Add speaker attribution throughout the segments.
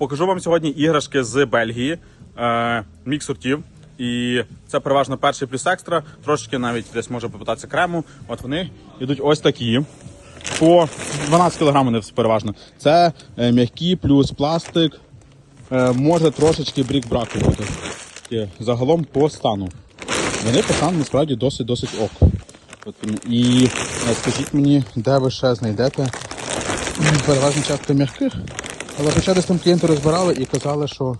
Speaker 1: Покажу вам сьогодні іграшки з Бельгії, е, мікс сортів. І це переважно перший плюс екстра, трошечки навіть десь може попитатися крему. От вони йдуть ось такі. По 12 кг вони переважно. Це е, м'які плюс пластик. Е, може трошечки брік браку бути. Загалом по стану. Вони по стану насправді досить досить ок. От, і е, скажіть мені, де ви ще знайдете переважно часто м'яких. Але хоча десь там клієнти розбирали і казали, що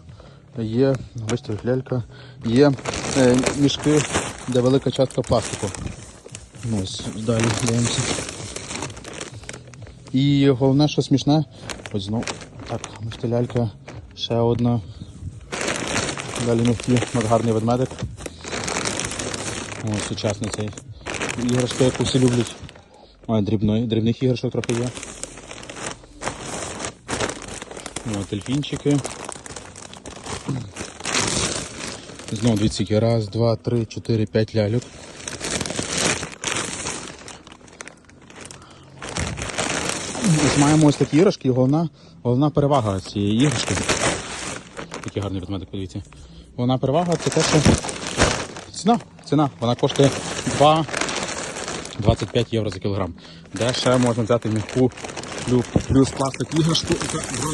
Speaker 1: є, бачите, лялька, є е, мішки, де велика частка пластику. Ну, Ось далі дивимося. І головне, що смішне, ось знову. Так, бачите, лялька, ще одна. Далі м'які, гарний ведмедик. Ось сучасний цей. Іграшка, яку всі люблять. Ой, дрібної, дрібних іграшок трохи є. От дельфінчики. Знову дві ціки. Раз, два, три, чотири, п'ять ляльок. Ось маємо ось такі іграшки, головна, головна перевага цієї іграшки. Такий гарний ведмедик, подивіться. Головна перевага це те, що ціна. Ціна. Вона коштує 2 25 євро за кілограм. Де ще можна взяти м'яку плюс, плюс пластик іграшку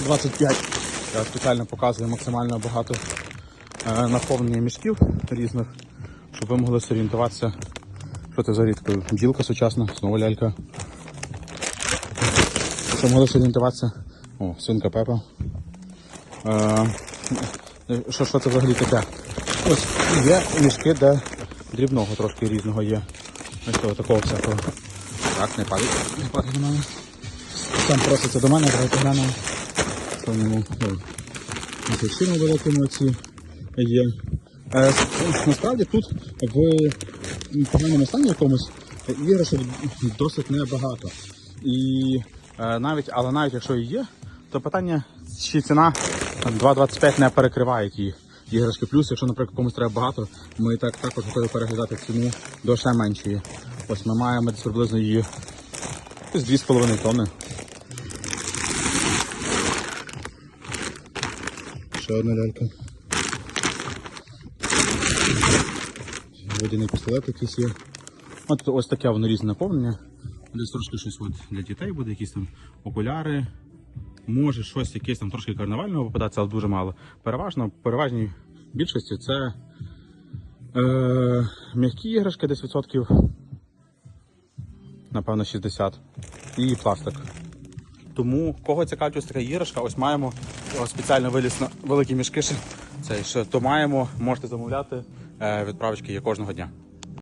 Speaker 1: 25. Я спеціально показую максимально багато е, наповнення мішків різних, щоб ви могли зорієнтуватися, що це за рідко. Бджілка сучасна, знову лялька. Щоб могли зорієнтуватися. О, свинка Пепа. Е, що, що це взагалі таке? Ось є мішки, де дрібного трошки різного є. Ось такого всякого. Так, не падай. Не падай до мене. Там проситься до мене, давайте глянемо. В на великому ці є. Е, насправді тут в поганому стані якомусь іграшок досить небагато. І е, навіть, але навіть якщо і є, то питання, чи ціна 2,25 не перекриває ті іграшки. Плюс, якщо, наприклад, комусь треба багато, ми так також готові переглядати ціну до ще меншої. Ось ми маємо десь приблизно її десь 2,5 тонни. Ще одна лялька. Водяний пістолет якийсь є. От ось таке воно різне наповнення. Десь трошки щось от для дітей буде, якісь там окуляри. Може щось якесь там трошки карнавального попадатися, але дуже мало. Переважно, в переважній більшості це е, м'які іграшки десь відсотків. Напевно, 60. І пластик. Тому кого цікавить ось така іграшка, ось маємо ось спеціально виліз на великі мішки. ще, то маємо, можете замовляти. Е, відправочки є кожного дня.